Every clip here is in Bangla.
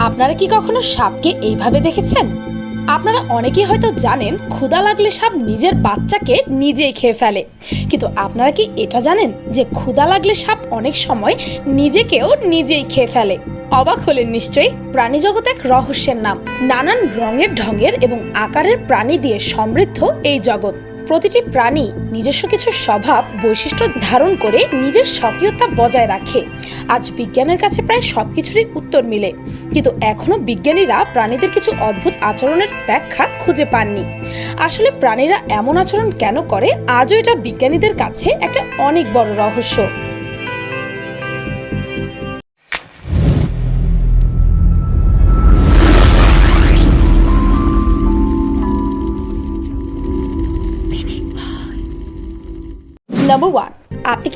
আপনারা কি কখনো সাপকে এইভাবে দেখেছেন? আপনারা অনেকেই হয়তো জানেন, ক্ষুধা লাগলে সাপ নিজের বাচ্চাকে নিজেই খেয়ে ফেলে। কিন্তু আপনারা কি এটা জানেন যে ক্ষুধা লাগলে সাপ অনেক সময় নিজেকেও নিজেই খেয়ে ফেলে? অবাক হলেন নিশ্চয়ই? প্রাণী জগৎ এক রহস্যের নাম। নানান রঙের, ঢঙের এবং আকারের প্রাণী দিয়ে সমৃদ্ধ এই জগৎ। প্রতিটি প্রাণী নিজস্ব কিছু স্বভাব, বৈশিষ্ট্য ধারণ করে নিজের স্বকীয়তা বজায় রাখে। আজ বিজ্ঞানের কাছে প্রায় সব কিছুরই উত্তর মিলে। কিন্তু এখনও বিজ্ঞানীরা প্রাণীদের কিছু অদ্ভুত আচরণের ব্যাখ্যা খুঁজে পাননি। আসলে প্রাণীরা এমন আচরণ কেন করে, আজও এটা বিজ্ঞানীদের কাছে একটা অনেক বড় রহস্য।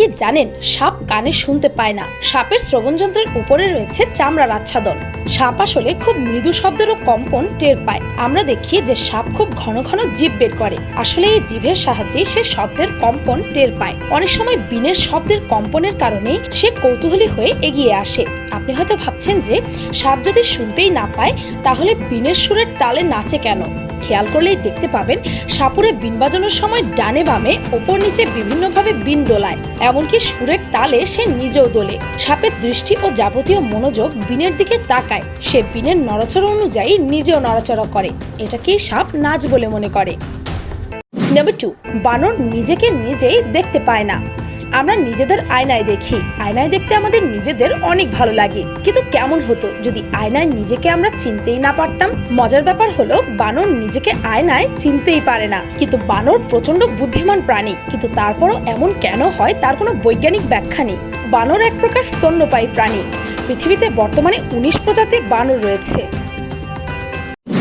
কি জানেন, সাপ কানে শুনতে পায় না। সাপের শ্রবণযন্ত্রের উপরে রয়েছে চামড়ার আচ্ছাদন। সাপ আসলে খুব মৃদু শব্দেরও কম্পন টের পায়। আমরা দেখি যে সাপ খুব ঘন ঘন জীব বের করে। আসলে এই জিভের সাহায্যে সে শব্দের কম্পন টের পায়। অনেক সময় বিনের শব্দের কম্পনের কারণে সে কৌতূহলী হয়ে এগিয়ে আসে। আপনি হয়তো ভাবছেন যে, সাপ যদি শুনতেই না পায়, তাহলে বিনের সুরের তালে নাচে কেন? খেয়াল করলেই দেখতে পাবেন সাপুরে বিন বাজানোর সময় ডানে বামে, ওপর নিচে বিভিন্নভাবে বিন দোলায়। এমনকি সুরের তালে সে নিজেও দোলে। সাপের দৃষ্টি ও যাবতীয় মনোযোগ বিনের দিকে তাকায়। সে বিনের নড়াচড়া অনুযায়ী নিজেও নড়াচড়া করে। এটাকেই সাপ নাচ বলে মনে করে। নাম্বার টু বানর নিজেকে নিজেই দেখতে পায় না। আমরা নিজেদের আয়নায় দেখি। আয়নায় দেখতে আমাদের নিজেদের অনেক ভালো লাগে। কিন্তু কেমন হতো যদি আয়নায় নিজেকে আমরা চিনতেই না পারতাম? মজার ব্যাপার হলো, বানর নিজেকে আয়নায় চিনতেই পারে না। কিন্তু বানর প্রচণ্ড বুদ্ধিমান প্রাণী। কিন্তু তারপরও এমন কেন হয় তার কোনো বৈজ্ঞানিক ব্যাখ্যা নেই। বানর এক প্রকার স্তন্যপায়ী প্রাণী। পৃথিবীতে বর্তমানে উনিশ প্রজাতির বানর রয়েছে।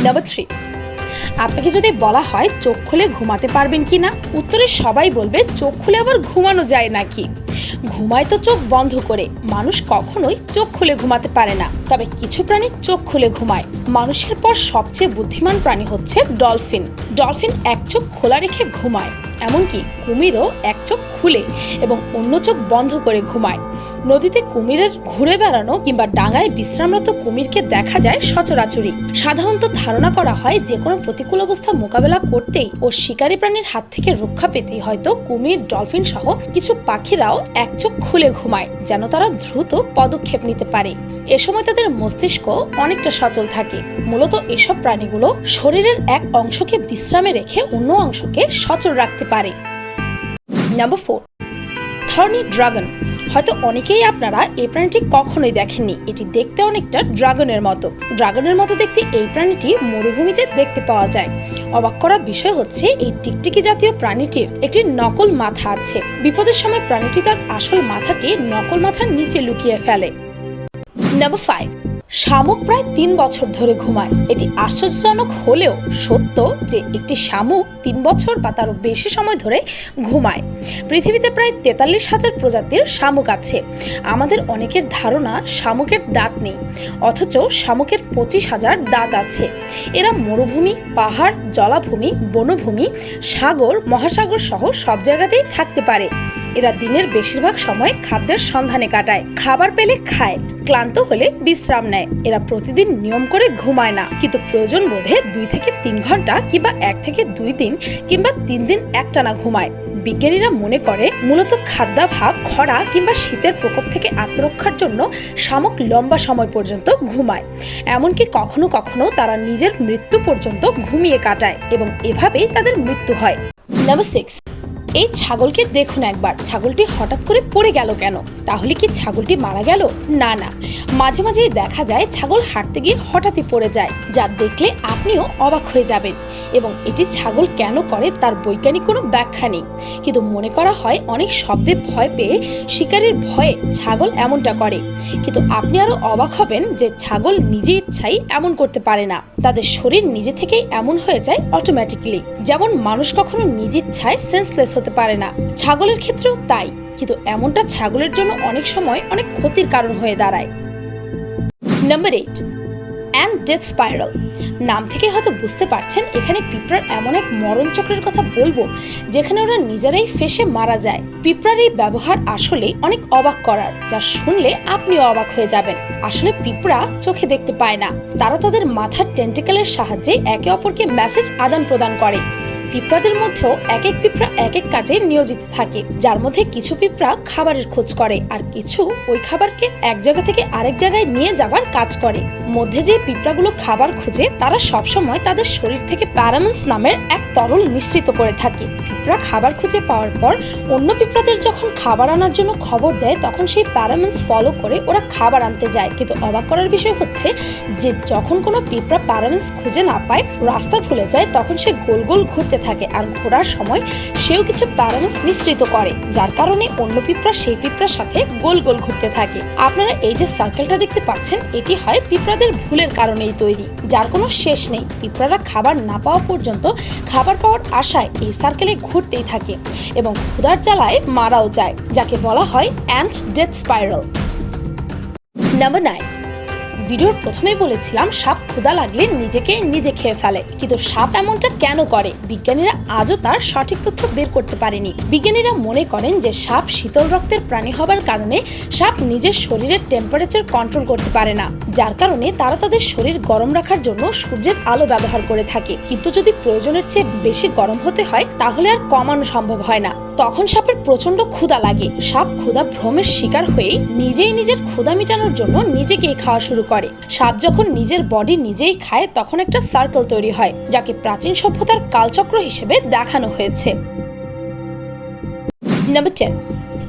নাম্বার থ্রি আপনাকে যদি বলা হয় চোখ খুলে ঘুমাতে পারবেন কি না, উত্তরে সবাই বলবে চোখ খুলে আবার ঘুমানো যায় নাকি। ঘুমায় তো চোখ বন্ধ করে, মানুষ কখনোই চোখ খুলে ঘুমাতে পারে না। তবে কিছু প্রাণী চোখ খুলে ঘুমায়। মানুষের পর সবচেয়ে বুদ্ধিমান প্রাণী হচ্ছে ডলফিন। ডলফিন এক চোখ খোলা রেখে ঘুমায়। এমনকি কুমিরও এক চোখ খুলে এবং অন্য চোখ বন্ধ করে ঘুমায়। নদীতে কুমিরের ঘুরে বেড়ানো কিংবা ডাঙায় বিশ্রামরত কুমিরকে দেখা যায় সচরাচরই। সাধারণত ধারণা করা হয় যে কোনো প্রতিকূল অবস্থা মোকাবেলা করতেই ও শিকারী প্রাণীর হাত থেকে রক্ষা পেতেই হয়তো কুমির, ডলফিন সহ কিছু পাখিরাও এক চোখ খুলে ঘুমায়, যেন তারা দ্রুত পদক্ষেপ নিতে পারে। এ সময় তাদের মস্তিষ্ক অনেকটা সচল থাকে। মূলত এসব প্রাণীগুলো শরীরের এক অংশকে বিশ্রামে রেখে অন্য অংশকে সচল রাখতে পারে। Number four, thorny dragon. হয়তো অনেকেই আপনারা এই প্রাণীটি কখনোই দেখেননি। এটি দেখতে অনেকটা ড্রাগনের মতো। ড্রাগনের মতো দেখতে এই প্রাণীটি মরুভূমিতে দেখতে পাওয়া যায়। অবাক করা বিষয় হচ্ছে, এই টিকটিকি জাতীয় প্রাণীটির একটি নকল মাথা আছে। বিপদের সময় প্রাণীটি তার আসল মাথাটি নকল মাথার নিচে লুকিয়ে ফেলে। নাম্বার ফাইভ শামুক প্রায় তিন বছর ধরে ঘুমায়। এটি আশ্চর্যজনক হলেও সত্য যে একটি শামুক তিন বছর বা তারও বেশি সময় ধরে ঘুমায়। পৃথিবীতে প্রায় তেতাল্লিশ হাজার প্রজাতির শামুক আছে। আমাদের অনেকের ধারণা শামুকের দাঁত নেই, অথচ শামুকের পঁচিশ হাজার দাঁত আছে। এরা মরুভূমি, পাহাড়, জলাভূমি, বনভূমি, সাগর, মহাসাগর সহ সব জায়গাতেই থাকতে পারে। এরা দিনের বেশিরভাগ সময় খাদ্যের সন্ধানে কাটায়। খাবার পেলে খায়, ক্লান্ত হলে বিশ্রাম নেয়। এরা প্রতিদিন নিয়ম করে ঘুমায় না। কিন্তু প্রয়োজন বোধে দুই থেকে তিন ঘণ্টা কিংবা এক থেকে দুই দিন কিংবা তিন দিন একটানা ঘুমায়। বিজ্ঞানীরা মনে করে, মূলত খাদ্যাভাব খরা কিংবা শীতের প্রকোপ থেকে আত্মরক্ষার জন্য শামুক লম্বা সময় পর্যন্ত ঘুমায়। এমনকি কখনো কখনো তারা নিজের মৃত্যু পর্যন্ত ঘুমিয়ে কাটায় এবং এভাবেই তাদের মৃত্যু হয়। নাম্বার সিক্স এই ছাগলকে দেখুন একবার। ছাগলটি হঠাৎ করে পড়ে গেল কেন? তাহলে কি ছাগলটি মারা গেল? না না। মাঝে মাঝেই দেখা যায় ছাগল হাঁটতে গিয়ে হঠাৎই পড়ে যায়, যা দেখলে আপনিও অবাক হয়ে যাবেন। এবং এটি ছাগল কেন করে তার বৈজ্ঞানিক কোনো ব্যাখ্যা নেই। কিন্তু মনে করা হয় অনেক শব্দে ভয় পেয়ে শিকারের ভয়ে ছাগল এমনটা করে। কিন্তু আপনি আরও অবাক হবেন যে ছাগল নিজে ইচ্ছাই এমন করতে পারে না। তাদের শরীর নিজে থেকেই এমন হয়ে যায় অটোমেটিকলি যেমন মানুষ কখনো নিজ ইচ্ছায় সেন্সলেস হতে পারে না। ছাগলের ক্ষেত্রেও তাই, কিন্তু এমনটা ছাগলের জন্য অনেক সময় অনেক ক্ষতির কারণ হয়ে দাঁড়ায়। Number eight and death spiral নাম থেকে হয়তো বুঝতে পারছেন, এখানে পিঁপড়ার এমন এক মরণ চক্রের কথা বলব, যেখানে ওরা নিজেরাই ফেসে মারা যায়। পিঁপড়ার এই ব্যবহার আসলে অনেক অবাক করার, যা শুনলে আপনিও অবাক হয়ে যাবেন। আসলে পিঁপড়া চোখে দেখতে পায় না। তারা তাদের মাথার টেন্টিকেলের সাহায্যে একে অপরকে মেসেজ আদান প্রদান করে। পিঁপড়াদের মধ্যেও এক এক পিঁপড়া এক এক কাজে নিয়োজিত থাকে, যার মধ্যে কিছু পিঁপড়া খাবারের খোঁজ করে আর কিছু ওই খাবারকে এক জায়গা থেকে আরেক জায়গায় নিয়ে যাবার কাজ করে। মধ্যে যে পিঁপড়াগুলো খাবার খুঁজে, তারা সবসময় তাদের শরীর থেকে প্যারামেন্স নামের এক তরল নিশ্চিত করে থাকে। পিঁপড়া খাবার খুঁজে পাওয়ার পর, অন্য পিঁপড়াদের যখন খাবার আনার জন্য খবর দেয়, তখন সেই প্যারামেন্স ফলো করে ওরা খাবার আনতে যায়। কিন্তু অবাক করার বিষয় হচ্ছে যে, যখন কোনো পিঁপড়া প্যারামেন্স খুঁজে না পায়, রাস্তা ভুলে যায়, তখন সে গোল গোল ঘুরতে থাকে। আর ঘোরার সময় সেও কিছু প্যারামেন্স মিশ্রিত করে, যার কারণে অন্য পিঁপড়া সেই পিঁপড়ার সাথে গোল গোল ঘুরতে থাকে। আপনারা এই যে সার্কেলটা দেখতে পাচ্ছেন, এটি হয় পিঁপড়াদের ভুলের কারণেই তৈরি, যার কোনো শেষ নেই। পিঁপড়ারা খাবার না পাওয়া পর্যন্ত খাবার পাওয়ার আশায় এই সার্কেলে ঘুরতেই থাকে এবং ক্ষুধার জ্বালায় মারাও যায়, যাকে বলা হয় and death spiral number nine ভিডিওর প্রথমেই বলেছিলাম, সাপ ক্ষুধা লাগলে নিজেকে নিজে খেয়ে ফেলে। কিন্তু সাপ এমনটা কেন করে? বিজ্ঞানীরা আজও তার সঠিক তথ্য বের করতে পারেনি। বিজ্ঞানীরা মনে করেন যে সাপ শীতল রক্তের প্রাণী হবার কারণে সাপ নিজের শরীরের টেম্পারেচার কন্ট্রোল করতে পারে না। যার কারণে তারা তাদের শরীর গরম রাখার জন্য সূর্যের আলো ব্যবহার করে থাকে। কিন্তু যদি প্রয়োজনের চেয়ে বেশি গরম হতে হয়, তাহলে আর কমানো সম্ভব হয় না। তখন সাপের প্রচণ্ড ক্ষুধা লাগে। সাপ ক্ষুধা ভ্রমের শিকার হয়েই নিজেই নিজের ক্ষুধা মেটানোর জন্য নিজেকেই খাওয়া শুরু করে। সাপ যখন নিজের বডি নিজেই খায়, তখন একটা সার্কেল তৈরি হয়, যাকে প্রাচীন সভ্যতার কালচক্র হিসেবে দেখানো হয়েছে।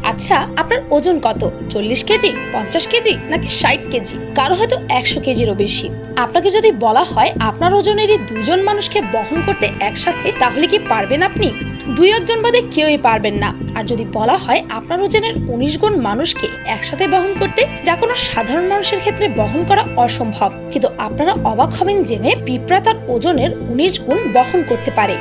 আচ্ছা আপনার ওজন কত? চল্লিশ কেজি, পঞ্চাশ কেজি, নাকি ষাট কেজি? কারও হয়তো একশো কেজিরও বেশি। আপনাকে যদি বলা হয় আপনার ওজনেরই দুজন মানুষকে বহন করতে একসাথে, তাহলে কি পারবেন আপনি? দুই একজন বাদে কেউই পারবেন না। আর যদি বলা হয় আপনার ওজনের উনিশ গুণ মানুষকে একসাথে বহন করতে, যা কোনো সাধারণ মানুষের ক্ষেত্রে বহন করা অসম্ভব। কিন্তু আপনারা অবাক হবেন জেনে পিঁপড়া তার ওজনের উনিশ গুণ বহন করতে পারে।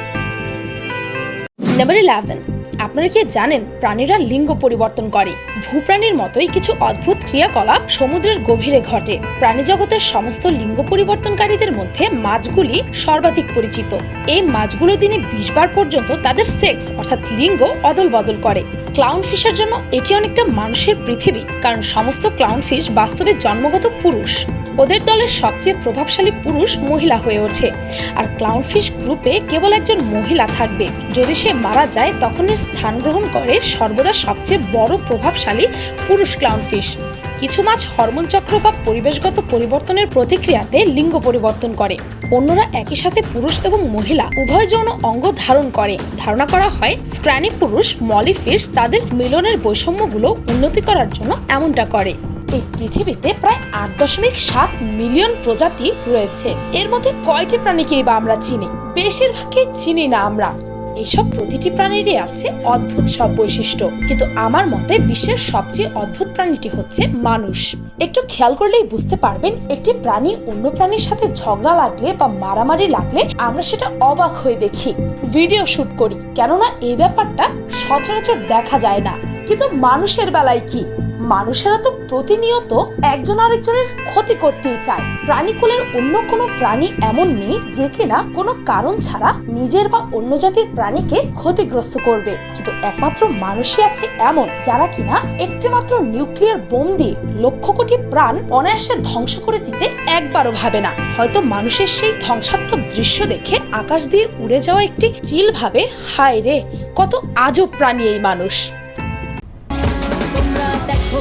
নাম্বার ইলেভেন আপনারা কি জানেন প্রাণীরা লিঙ্গ পরিবর্তন করে? ভূপ্রাণীর মতোই কিছু অদ্ভুত ক্রিয়াকলাপ সমুদ্রের গভীরে ঘটে। প্রাণী জগতের সমস্ত লিঙ্গ পরিবর্তনকারীদের মধ্যে মাছগুলি সর্বাধিক পরিচিত। এই মাছগুলো দিনে বিশ বার পর্যন্ত তাদের সেক্স, অর্থাৎ লিঙ্গ অদল বদল করে। ক্লাউন ফিশের জন্য এটি অনেকটা মানুষের পৃথিবী, কারণ সমস্ত ক্লাউন ফিশ বাস্তবে জন্মগত পুরুষ। ওদের দলের সবচেয়ে প্রভাবশালী পুরুষ মহিলা হয়ে ওঠে। আর ক্লাউনফিশ গ্রুপে কেবল একজন মহিলা থাকবে। যদি সে মারা যায়, তখন স্থান গ্রহণ করে সর্বদা সবচেয়ে বড় প্রভাবশালী পুরুষ ক্লাউনফিশ কিছু মাছ হরমোন চক্র বা পরিবেশগত পরিবর্তনের প্রতিক্রিয়াতে লিঙ্গ পরিবর্তন করে। অন্যরা একই সাথে পুরুষ এবং মহিলা উভয় যৌন অঙ্গ ধারণ করে। ধারণা করা হয় স্ক্র্যানি পুরুষ মলিফিশ তাদের মিলনের বৈষম্যগুলো উন্নতি করার জন্য এমনটা করে। এই পৃথিবীতে প্রায় আট দশমিক সাত মিলিয়ন প্রজাতি রয়েছে। এর মধ্যে কয়টি প্রাণীকেই বা আমরা চিনি? বেশিরভাগই চিনি না আমরা। এইসব প্রতিটি প্রাণীরই আছে অদ্ভুত সব বৈশিষ্ট্য। কিন্তু আমার মতে বিশ্বের সবচেয়ে অদ্ভুত প্রাণীটি হচ্ছে মানুষ। একটু খেয়াল করলেই বুঝতে পারবেন, একটি প্রাণী অন্য প্রাণীর সাথে ঝগড়া লাগলে বা মারামারি লাগলে আমরা সেটা অবাক হয়ে দেখি। ভিডিও শুট করি, কেননা এই ব্যাপারটা সচরাচর দেখা যায় না। কিন্তু মানুষের বেলায় কি? মানুষেরা তো প্রতিনিয়ত একজন আরেকজনের ক্ষতি করতেই চায়। প্রাণীকুলের অন্য কোনো প্রাণী এমন নেই যে কিনা কোনো কারণ ছাড়া নিজের বা অন্য জাতির প্রাণীকে ক্ষতিগ্রস্ত করবে। কিন্তু একমাত্র মানুষই আছে এমন যারা কিনা একটি মাত্র নিউক্লিয়ার বোম দিয়ে লক্ষ কোটি প্রাণ অনায়াসে ধ্বংস করে দিতে একবারও ভাবে না। হয়তো মানুষের সেই ধ্বংসাত্মক দৃশ্য দেখে আকাশ দিয়ে উড়ে যাওয়া একটি চিল ভাবে হায় রে কত আজব প্রাণী এই মানুষ।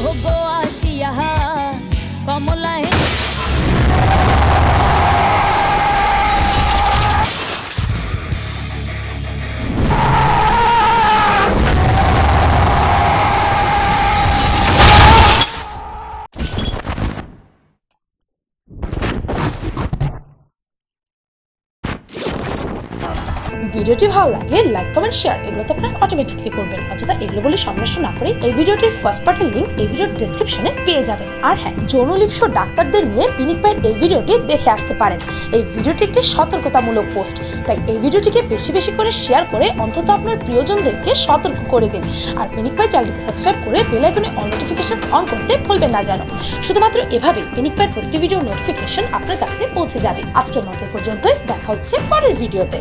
গো আসিয়া কমলায় ভিডিওটি ভালো লাগে লাইক, কমেন্ট, শেয়ার এগুলো তো আপনারা অটোমেটিকলি করবেন। অযথা এগুলো বলে সমস্যা না করে এই ভিডিওটির ফার্স্ট পার্টের লিঙ্ক এই ভিডিওর ডেসক্রিপশনে পেয়ে যাবেন। আর হ্যাঁ যৌন লিপ্স ডাক্তারদের নিয়ে পিনিক পাইয়ের এই ভিডিওটি দেখে আসতে পারেন। এই ভিডিওটি একটি সতর্কতামূলক পোস্ট তাই এই ভিডিওটিকে বেশি বেশি করে শেয়ার করে অন্তত আপনার প্রিয়জনদেরকে সতর্ক করে দিন। আর পিনিক পাই চ্যানেলটিকে সাবস্ক্রাইব করে বেল আইকনে অল নোটিফিকেশন অন করতে ভুলবেন না যেন। শুধুমাত্র এভাবেই পিনিক পাইয়ের প্রতিটি ভিডিও নোটিফিকেশন আপনার কাছে পৌঁছে যাবে। আজকের মতো পর্যন্তই। দেখা হচ্ছে পরের ভিডিওতে